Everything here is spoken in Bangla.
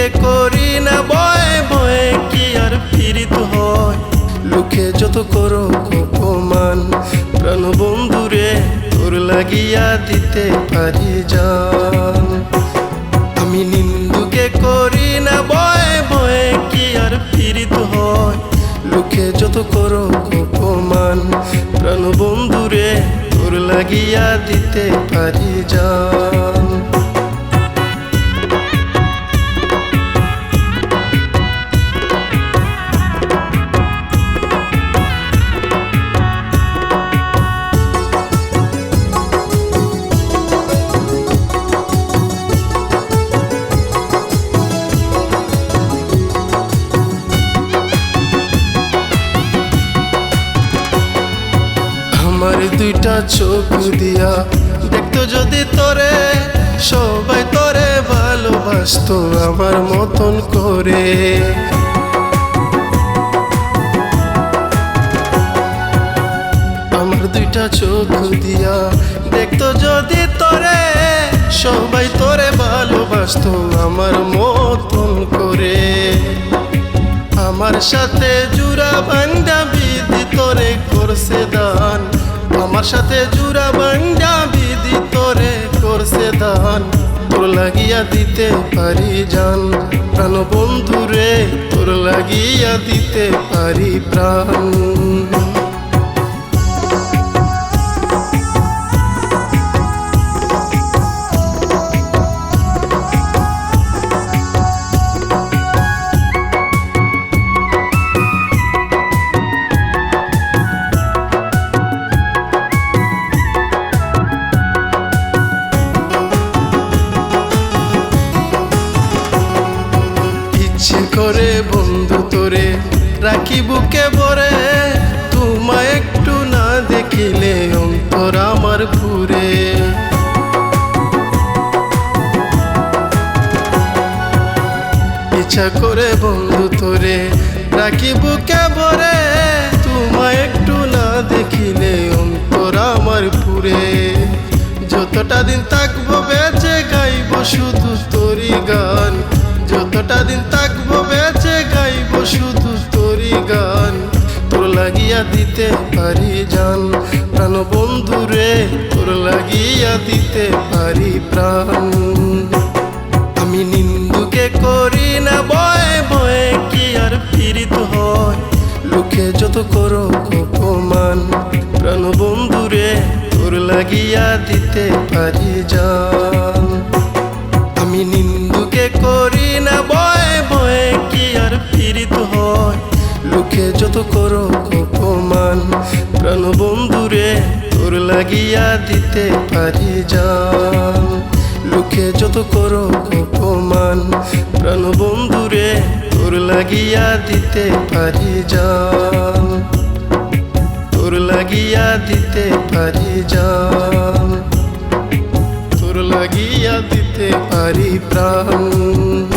বিয়ে করি না, বয়ে বয়ে কি আর পীড়িত হয়? লুকে যত করো অপমান প্রাণ বন্ধুরে তোর লাগিয়া দিতে পারি যান আমি নিন্দুকে করি না, বয়ে বয়ে কি আর পীড়িত হয়? লুকে যত করো অপমান প্রাণ বন্ধুরে তোর লাগিয়া দিতে পারি যান আমার দুইটা চোখ দিয়া। দেখতো যদি তোরে, সবাই তোরে ভালোবাসতো আমার মতন করে। আমার দুইটা চোখ দিয়া। দেখতো যদি তোরে, সবাই তোরে ভালোবাসতো আমার মতন করে। আমার সাথে জুরা বান্ডা বিধি তোরে করছে দান আমার সাথে জুরা বান্ডা বিধি তোরে করছে দান। তোর লাগিয়া দিতে পারি জান। প্রাণ বন্ধুরে তোর লাগিয়া দিতে পারি প্রাণ। করে বন্ধু তোরে, রাখি বুকে ভরে। তোমায় একটু না দেখিলে অন্তর আমার ঘুরে। ইচ্ছা করে বন্ধু তোরে, রাখি বুকে ভরে। তোমায় একটু না দেখিলে অন্তর আমার পুরে যতটা দিন থাকব বেঁচে গাইব শুধু তোরই গান। যতটা দিন থাকব শুধু তোরই গান, তোর লাগিয়া দিতে পারি জান। প্রাণ বন্ধুরে তোর লাগিয়া দিতে পারি প্রাণ। আমি নিন্দুকে করি না, বয়ে বয়ে কি আর পীড়িত হয়? লোকে যত করো অপমান প্রাণ বন্ধুরে তোর লাগিয়া দিতে পারি যান দিতে পারি যান লোকে যত করো অপমান প্রাণ বন্ধুরে তোর লাগিয়া দিতে পারি যান তোর লাগিয়া দিতে পারি যান তোর লাগিয়া দিতে পারি প্রাণ।